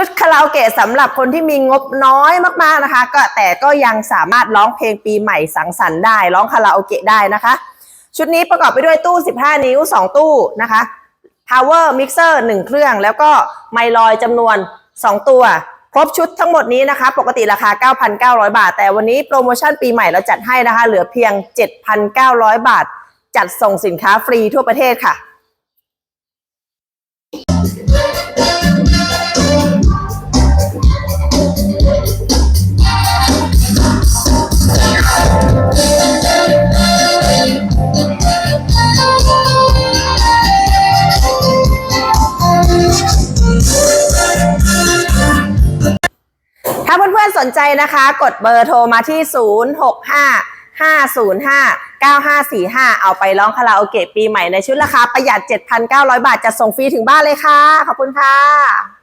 ชุดคาราโอเกะสำหรับคนที่มีงบน้อยมากๆนะคะ ก็แต่ก็ยังสามารถร้องเพลงปีใหม่สังสรรค์ได้ร้องคาราโอเกะได้นะคะ ชุดนี้ประกอบไปด้วยตู้ 15 นิ้ว 2 ตู้นะคะ power mixer 1 เครื่อง แล้วก็ไมลอยจำนวน 2 ตัว ครบชุดทั้งหมดนี้นะคะ ปกติราคา 9,900 บาท แต่วันนี้โปรโมชั่นปีใหม่เราจัดให้นะคะ เหลือเพียง 7,900 บาท จัดส่งสินค้าฟรีทั่วประเทศค่ะ อนๆสนใจนะคะ กดเบอร์โทรมาที่ 065 505 9545 เอาไปร้องคาราโอเกะปีใหม่ในชุดราคาประหยัด 7,900 บาทจะส่งฟรีถึงบ้านเลยค่ะ ขอบคุณค่ะ